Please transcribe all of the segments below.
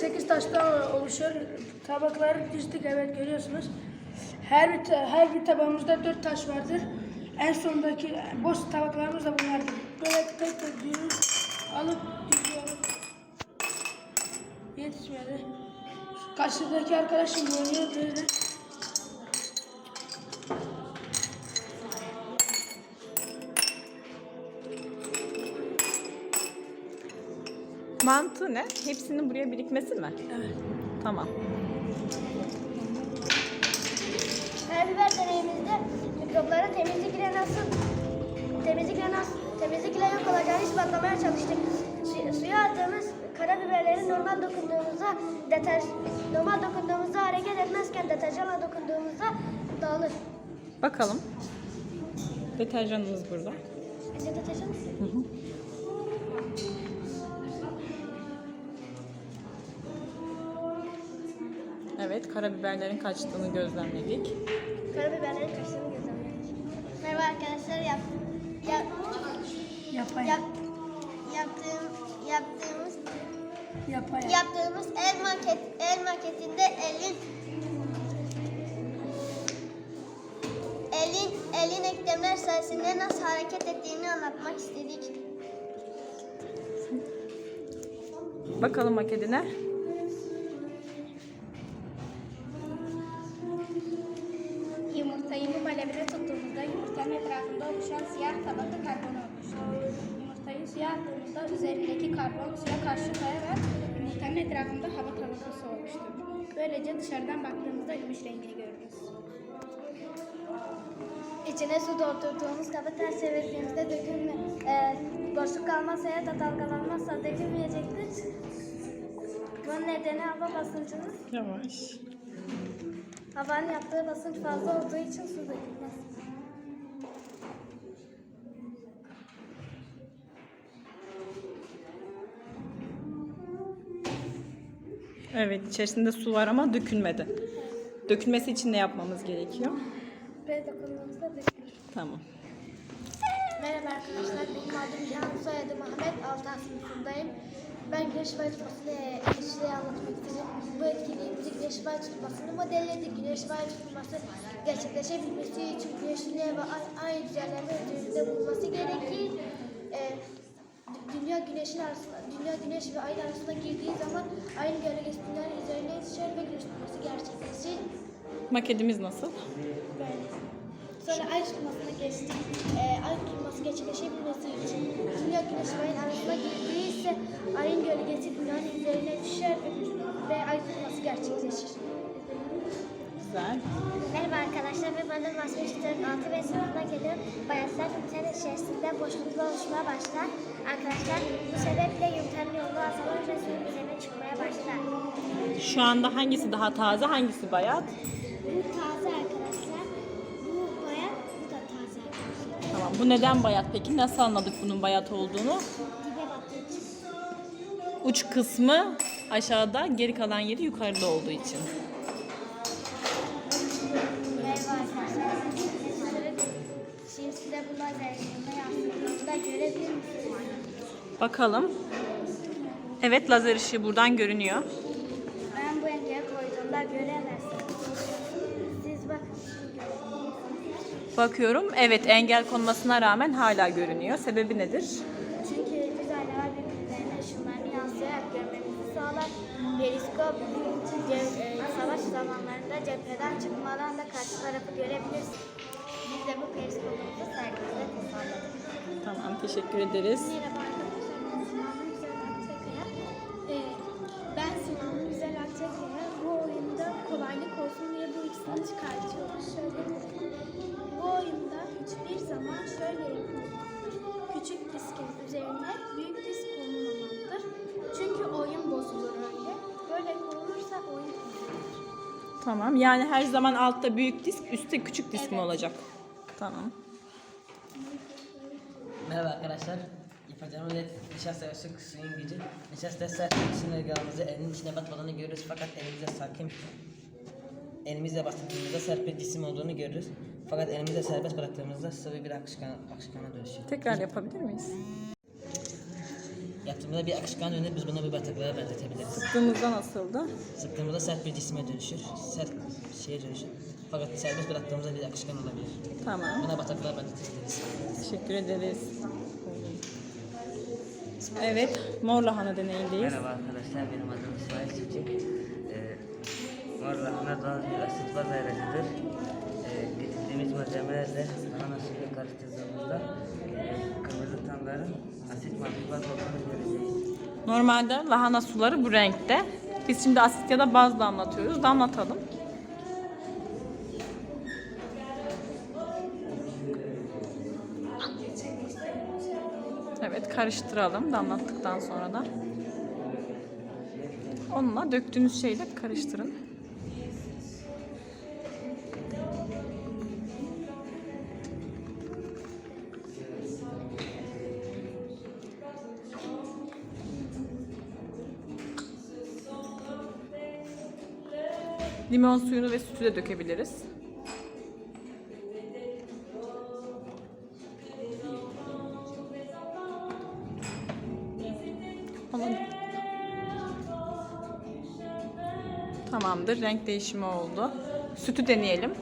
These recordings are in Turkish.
48 taştan oluşuyor. Tabakları dizdik evet görüyorsunuz. Her bir, her bir tabağımızda 4 taş vardır. En sondaki boş tabaklarımız da bunlardır. Böyle tek tek diyoruz. Alıp diziyoruz. Yetişmedi. Karşıdaki arkadaşım oynuyor böyle. Mantığı ne? Hepsinin buraya birikmesi mi? Evet. Tamam. Karabiber deneyimizde mikropların temizlikle nasıl temizlikle nasıl temizlikle yok olacağını ispatlamaya çalıştık. Su- suya attığımız karabiberleri normal dokunduğumuzda deter normal dokunduğumuzda hareket etmezken deterjanla dokunduğumuzda dağılır. Bakalım. Deterjanımız burada. Bize deterjan Evet, karabiberlerin kaçtığını gözlemledik. karabiberlerin kaçtığını gözlemledik. Merhaba arkadaşlar yap, yap, Yapay. yap, yaptığım, yaptığımız Yapay. Yaptığımız el maket el maketinde elin elin elin eklemler sayesinde nasıl hareket ettiğini anlatmak istedik. Bakalım makedine. Oluştur. Böylece dışarıdan baktığımızda gümüş rengini görürüz. İçine su doldurduğumuz kabı ters çevirdiğimizde dökülme, e, boşluk kalmazsa ya da dalgalanmazsa dökülmeyecektir. Bunun nedeni hava basıncının Yavaş. havanın yaptığı basınç fazla olduğu için su dökülmez. Evet, içerisinde su var ama dökülmedi. Dökülmesi için ne yapmamız gerekiyor? Ve dokunduğumuzda dökülür. Tamam. Merhaba arkadaşlar, benim adım Cihan, soyadım Ahmet, 6 sınıfındayım. Ben güneş bay tutmasını eşliğe anlatmak istedim. Bu etkinliğimizi güneş bay tutmasını modelledik. Güneş bay tutması gerçekleşebilmesi için güneşliğe ve ay, ay düzenleme üzerinde bulunması gerekir. Ee, dünya güneşin arasında, dünya güneş ve ayın arasında girdiği zaman ayın gölgesi dünyanın üzerine yetişir ve güneş tutması gerçekleşir. Makedimiz nasıl? Böyle. Sonra ay tutmasına geçtik. Ee, ay tutması gerçekleşebilmesi için dünya güneş ve ayın arasına girdiyse ayın gölgesi dünyanın üzerine düşer ve, ve ay tutması gerçekleşir. Güzel. Merhaba arkadaşlar ve ben Masum Çıtır'ın 6 ve sınıfına geliyorum. Bayatlar yumurtanın içerisinde boşluklar oluşmaya başlar. Arkadaşlar bu sebeple yumurtanın yolu ve suyun üzerine çıkmaya başlar. Şu anda hangisi daha taze, hangisi bayat? Bu taze arkadaşlar. Bu bayat, bu da taze arkadaşlar. Tamam. Bu neden bayat peki? Nasıl anladık bunun bayat olduğunu? Dibe battığı için. Uç kısmı aşağıda, geri kalan yeri yukarıda olduğu için. Şimdi size bu lazerinde yansıdığında görebilir misiniz? Bakalım. Evet, lazer ışığı buradan görünüyor. Ben bu engeli koyduğumda göremezsiniz. Siz bakın. Bakıyorum. Evet, engel konmasına rağmen hala görünüyor. Sebebi nedir? Çünkü düz aynalar birbirlerine ışınlarını yansıyarak görmemizi sağlar. Periskop e, savaş zamanlarında cepheden çıkmadan da karşı tarafı görebilirsiniz. Biz de bu periskopumuzu sergimizde tasarladık. Tamam, teşekkür ederiz. Merhaba ikisini çıkartıyorum. Şöyle Bu oyunda hiçbir zaman şöyle yapılmalıdır. Küçük diskin üzerine büyük disk konulmamalıdır. Çünkü oyun bozulur öyle. Böyle konulursa oyun bozulur. Tamam. Yani her zaman altta büyük disk, üstte küçük disk mi olacak? Tamam. Merhaba arkadaşlar. Yapacağım öyle nişasta ve su suyun gücü. Nişasta sertlik sınırlarımızı elin içine batmadığını görürüz fakat elimizde sakin elimizle bastırdığımızda sert bir cisim olduğunu görürüz. Fakat elimizde serbest bıraktığımızda sıvı bir akışkan, akışkana dönüşüyor. Tekrar yapabilir miyiz? yaptığımızda bir akışkan dönüp biz bunu bir bataklığa benzetebiliriz. Sıktığımızda nasıldı? Sıktığımızda sert bir cisme dönüşür, sert şeye dönüşür. Fakat serbest bıraktığımızda bir akışkan olabilir. Tamam. Buna bataklığa benzetebiliriz. Teşekkür ederiz. Evet, mor lahana deneyindeyiz. Merhaba arkadaşlar, benim adım İsmail Çiftçi. Bir asit baz ayrıcıdır. Ee, getirdiğimiz malzemelerle lahana suyuyla karıştırdığımızda e, kırmızı tamların asit madde baz olduğunu göreceğiz. Normalde lahana suları bu renkte. Biz şimdi asit ya da baz damlatıyoruz. Damlatalım. Evet karıştıralım damlattıktan sonra da. Onunla döktüğünüz şeyle karıştırın. Limon suyunu ve sütü de dökebiliriz. Ama... Tamamdır. Renk değişimi oldu. Sütü deneyelim.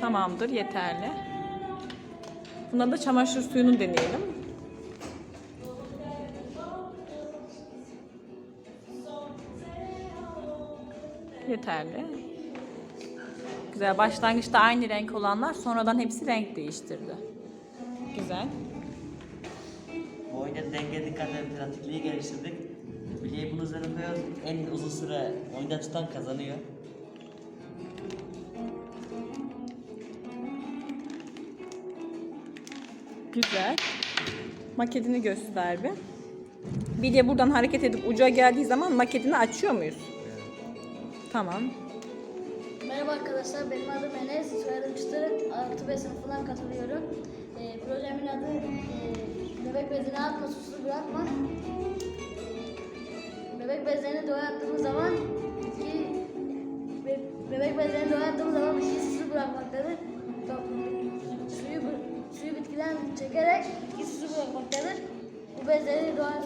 Tamamdır. Yeterli. Buna da çamaşır suyunu deneyelim. Yeterli. Güzel. Başlangıçta aynı renk olanlar sonradan hepsi renk değiştirdi. Güzel. Bu oyunda denge dikkat ve pratikliği geliştirdik. Bilyeyi bunun üzerine koyuyoruz. En uzun süre oyunda tutan kazanıyor. Güzel. Maketini göster bir. De buradan hareket edip uca geldiği zaman maketini açıyor muyuz? Tamam. Merhaba arkadaşlar, benim adım Enes, soyadım Çıtırık, 6 B sınıfından katılıyorum. Ee, projemin adı e, Bebek bezini atma, susuz bırakma. Bebek bezlerini doğaya attığımız zaman ki be, bebek bezlerini doğaya attığımız zaman bitkiyi susuz bırakmaktadır. Suyu, suyu bitkiden çekerek bitki susuz bırakmaktadır. Bu bezleri doğa...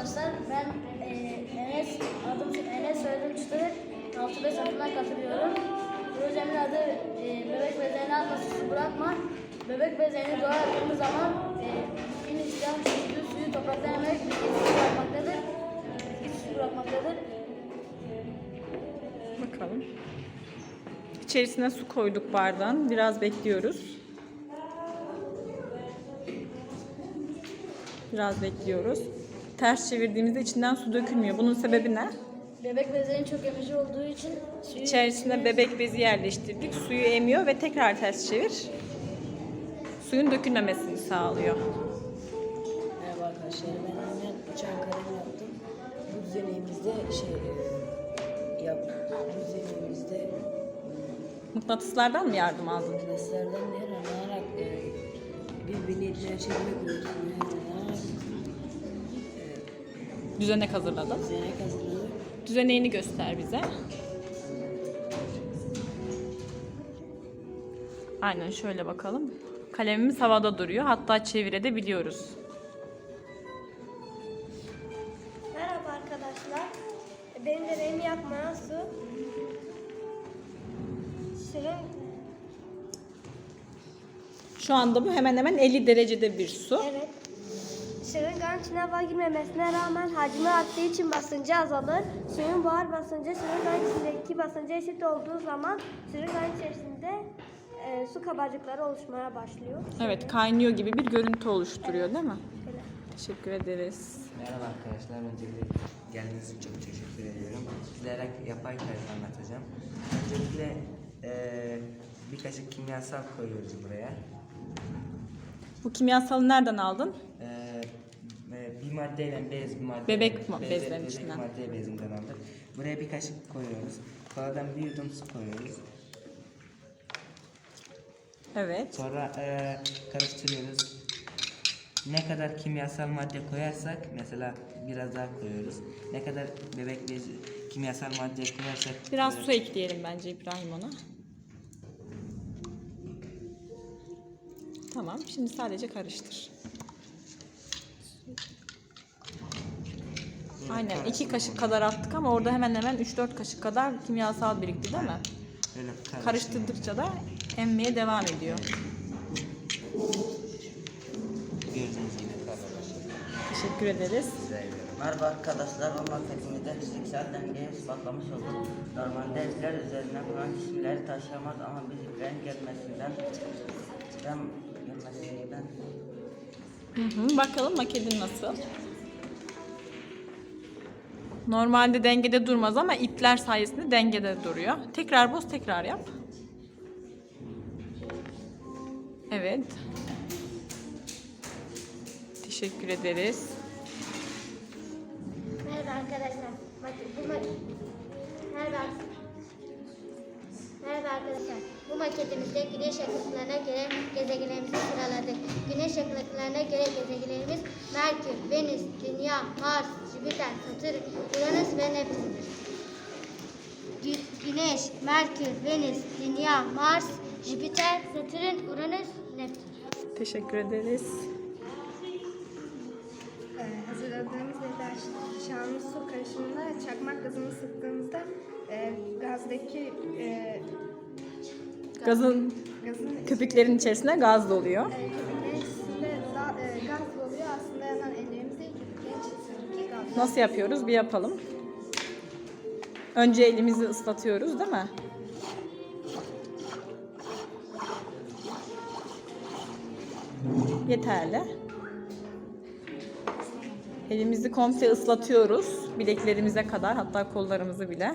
arkadaşlar, ben e, Enes, adım Enes, soyadım Çıtır, 6 5 sınıfından katılıyorum. Projemin adı e, Bebek Bezlerini atma, suyu bırakma. Bebek bezlerini doğaya attığımız zaman e, bitkinin isteyen suyu, suyu topraktan emerek bitki suyu bırakmaktadır. Bitki suyu bırakmaktadır. Bakalım. İçerisine su koyduk bardağın. Biraz bekliyoruz. Biraz bekliyoruz. Ters çevirdiğimizde içinden su dökülmüyor. Bunun sebebi ne? Bebek bezlerinin çok emici olduğu için suyu İçerisine bebek bezi yerleştirdik. Suyu emiyor ve tekrar ters çevir. Suyun dökülmemesini sağlıyor. Merhaba arkadaşlar ben Ahmet uçan kalem yaptım. Bu düzenimizde şey e, yap. Bu düzenimizde Mıknatıslardan mı yardım aldın? derslerden yararlanarak e, birbirini çevirmek konusunda yararlanarak Düzenek hazırladın. düzenek hazırladık. Düzeneğini göster bize. Aynen şöyle bakalım. Kalemimiz havada duruyor. Hatta çevirebiliyoruz. Merhaba arkadaşlar. Benim deneyimi yapmayan su. Suyun Şu anda bu hemen hemen 50 derecede bir su. Evet. Şırınganın içine hava girmemesine rağmen hacmi arttığı için basıncı azalır. Suyun buhar basıncı şırınganın içindeki basınca eşit olduğu zaman şırınganın içerisinde e, su kabarcıkları oluşmaya başlıyor. Evet kaynıyor gibi bir görüntü oluşturuyor değil mi? Teşekkür ederiz. Merhaba arkadaşlar, öncelikle geldiğiniz için çok teşekkür ediyorum. Sizlere yapay tarif anlatacağım. Öncelikle eee bir kaşık kimyasal koyuyoruz buraya. Bu kimyasalı nereden aldın? E, bir maddeyle bez bir madde. Bebek ma- bezlerin bebek içinden. madde bezinden aldık. Buraya bir kaşık koyuyoruz. Koladan bir yudum su koyuyoruz. Evet. Sonra eee, karıştırıyoruz. Ne kadar kimyasal madde koyarsak mesela biraz daha koyuyoruz. Ne kadar bebek bezi kimyasal madde eklersek Biraz su ekleyelim bence İbrahim ona. Tamam. Şimdi sadece karıştır. Aynen. iki kaşık kadar attık ama orada hemen hemen 3-4 kaşık kadar kimyasal birikti değil mi? böyle Karıştırdıkça da emmeye devam ediyor. gördüğünüz gibi karıştırıyoruz. Teşekkür ederiz. Merhaba arkadaşlar, bu maketimizde fiziksel dengeyi ispatlamış olduk. Normalde izler üzerine kuran cisimleri taşıyamaz ama biz iplerin gelmesinden, ben gelmesinden Hı hı. Bakalım makedin nasıl? Normalde dengede durmaz ama ipler sayesinde dengede duruyor. Tekrar boz, tekrar yap. Evet. Teşekkür ederiz. Merhaba arkadaşlar. Merhaba. Merhaba arkadaşlar. Bu maketimizde güneş yakıtlarına göre gezegenlerimizi sıraladık. Güneş yakıtlarına göre gezegenlerimiz Merkür, Venüs, Dünya, Mars, Jüpiter, Satürn, Uranüs ve Neptün'dür. Gü- Güneş, Merkür, Venüs, Dünya, Mars, Jüpiter, Satürn, Uranüs, Neptün. Teşekkür ederiz. Ee, hazırladığımız şanlı su karışımına çakmak gazını sıktığımızda e, gazdaki e, Gazın gazın köpüklerin içerisine gaz doluyor. köpüklerin içinde da, e, gaz oluyor. Aslında yanan ellerimizde köpüklerin içindeki gaz. Nasıl yapıyoruz? Bir yapalım. Önce elimizi ıslatıyoruz değil mi? Yeterli. Elimizi komple ıslatıyoruz. Bileklerimize kadar hatta kollarımızı bile.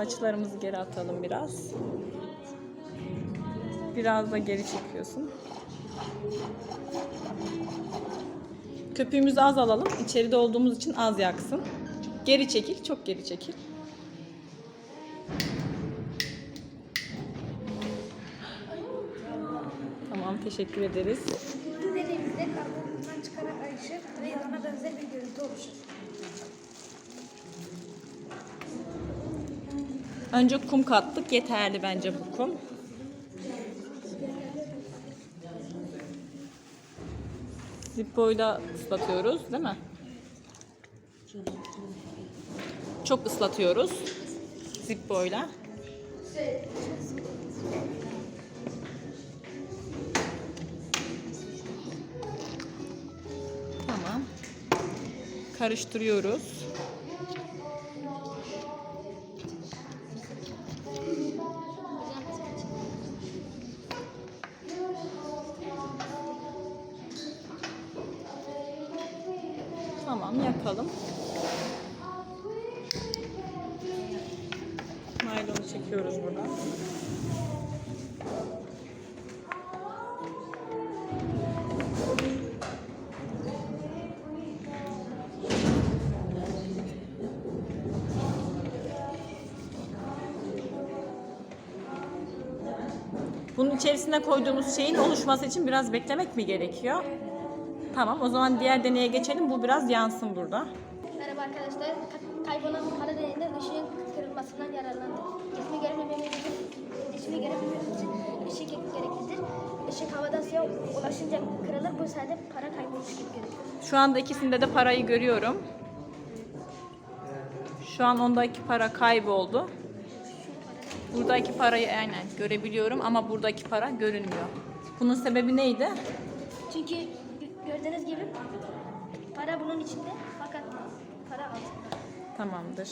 Saçlarımızı geri atalım biraz. Biraz da geri çekiyorsun. Köpüğümüzü az alalım. İçeride olduğumuz için az yaksın. Geri çekil, çok geri çekil. Tamam, teşekkür ederiz. Önce kum kattık. Yeterli bence bu kum. Zippo'yla ıslatıyoruz değil mi? Çok ıslatıyoruz. Zippo'yla. Tamam. Karıştırıyoruz. Tamam yakalım. Naylonu çekiyoruz buradan. Bunun içerisine koyduğumuz şeyin oluşması için biraz beklemek mi gerekiyor? Tamam o zaman diğer deneye geçelim. Bu biraz yansın burada. Merhaba arkadaşlar. Ka- Kaybolan para deneyinde ışığın kırılmasından yararlandık. İsmi göremememiz için, ismi göremememiz için ışık gereklidir. Işık havadan suya ulaşınca kırılır. Bu sayede para kaybolmuş gibi görünür. Şu anda ikisinde de parayı görüyorum. Şu an ondaki para kayboldu. Buradaki parayı aynen görebiliyorum ama buradaki para görünmüyor. Bunun sebebi neydi? Çünkü gördüğünüz gibi para bunun içinde fakat para altında. Tamamdır.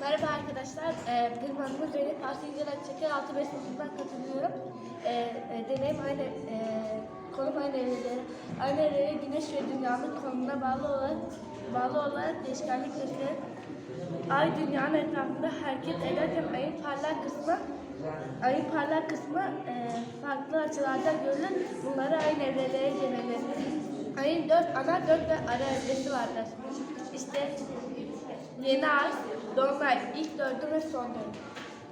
Merhaba arkadaşlar. Ee, benim adım Zeynep. Parti İngilizce Çeker 6 5 sınıfından katılıyorum. Ee, e, deneyim aynı, e, konum aynı evrede. Aynı evreye güneş ve dünyanın konumuna bağlı olarak bağlı olarak değişkenlik gösterir. Ay dünyanın etrafında hareket ederken ayın parlak kısmı ayın parlak kısmı e, farklı açılarda görülür. Bunları aynı evrelere denilir. Ayın dört ana dört ve ara evresi vardır. İşte Yeni ay, dolunay, ilk dördü ve son dördü.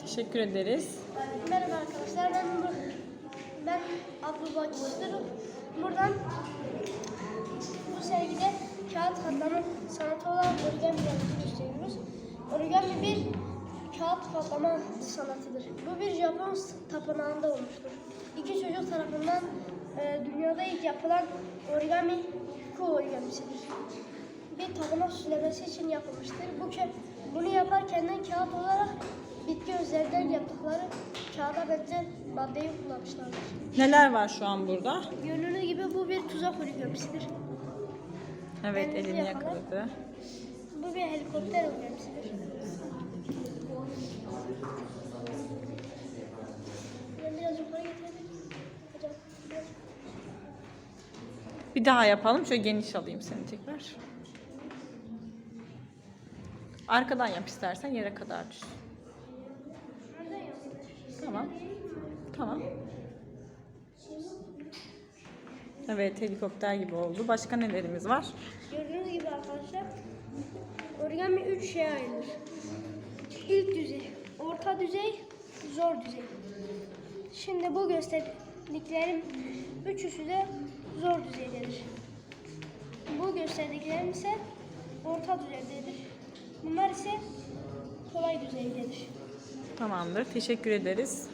Teşekkür ederiz. Merhaba arkadaşlar, ben ben Abdullah Kişidir. Buradan bu sergide kağıt katlama sanatı olan origami'yi gösteriyoruz. Origami bir kağıt katlama sanatıdır. Bu bir Japon tapınağında olmuştur. İki çocuk tarafından e, dünyada ilk yapılan origami ku origamisidir. Bir tapınak süslemesi için yapılmıştır. Bu bunu yaparken de kağıt olarak bitki özlerinden yaptıkları kağıda benzer maddeyi kullanmışlardır. Neler var şu an burada? Göründüğü gibi bu bir tuzak origamisidir. Evet elini yakala. yakaladı. Bu bir helikopter origamisidir. Ben biraz yukarı getirebilirim. Hocam biraz Bir daha yapalım. Şöyle geniş alayım seni tekrar. Arkadan yap istersen yere kadar düş. Tamam. Tamam. Evet helikopter gibi oldu. Başka nelerimiz var? Gördüğünüz gibi arkadaşlar origami üç şeye ayrılır. İlk düzey, orta düzey, zor düzey. Şimdi bu gösterdiklerim üçüsü de zor düzeydedir. Bu gösterdiklerim ise orta düzeydedir. Bunlar ise kolay düzeydedir. Tamamdır. Teşekkür ederiz.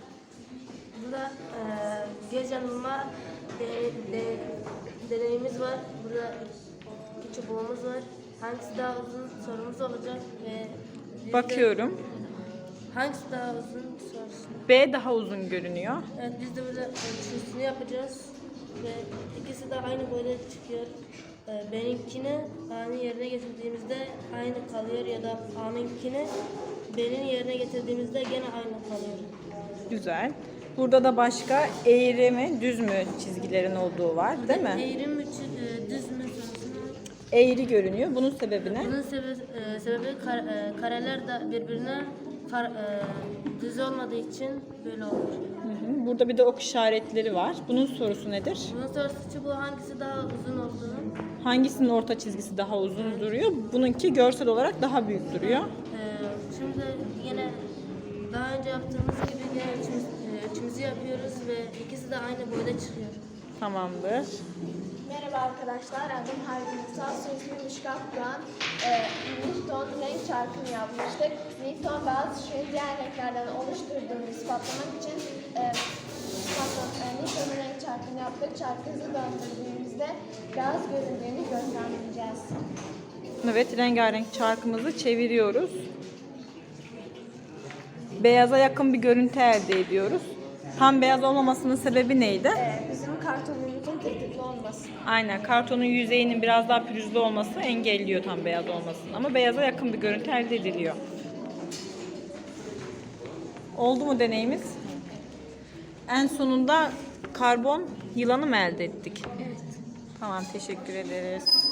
Burada eee göz yanılma de, de, deneyimiz var. Burada iki çubuğumuz var. Hangisi daha uzun sorumuz olacak ve Bakıyorum. hangisi daha uzun sorusu. B daha uzun görünüyor. Evet biz de burada ölçüsünü yapacağız ve ikisi de aynı boyda çıkıyor. Ee, benimkini A'nın yerine getirdiğimizde aynı kalıyor ya da A'nınkini B'nin yerine getirdiğimizde gene aynı kalıyor. Güzel. Burada da başka eğri mi, düz mü çizgilerin olduğu var, değil mi? Eğrim mi, e, düz mü sorusunu Eğri görünüyor. Bunun sebebi ne? Bunun sebebi, e, sebebi kar- e, kareler de birbirine kar- e, düz olmadığı için böyle olur. Hı hı. Burada bir de ok işaretleri var. Bunun sorusu nedir? Bunun sorusu çubuğu hangisi daha uzun olduğunu. Hangisinin orta çizgisi daha uzun duruyor? Bununki görsel olarak daha büyük duruyor. e, şimdi yine daha önce yaptığımız gibi yine ölçümüz, e, ölçümüzü yapıyoruz ve ikisi de aynı boyda çıkıyor. Tamamdır. Merhaba arkadaşlar, adım Harbi Musa, soyismi Müşkat Doğan. Ee, Newton renk çarkını yapmıştık. Newton beyaz ışığın diğer renklerden oluşturduğunu ispatlamak için e, pardon, e, Newton'un renk çarkını yaptık. Çarkı hızlı döndürdüğümüzde beyaz göründüğünü gözlemleyeceğiz. Evet, rengarenk çarkımızı çeviriyoruz. Beyaza yakın bir görüntü elde ediyoruz. Tam beyaz olmamasının sebebi neydi? Ee, bizim kartonumuzun tırtıklı olması. Aynen, kartonun yüzeyinin biraz daha pürüzlü olması engelliyor tam beyaz olmasını. Ama beyaza yakın bir görüntü elde ediliyor. Oldu mu deneyimiz? En sonunda karbon yılanı mı elde ettik? Evet. Tamam, teşekkür ederiz.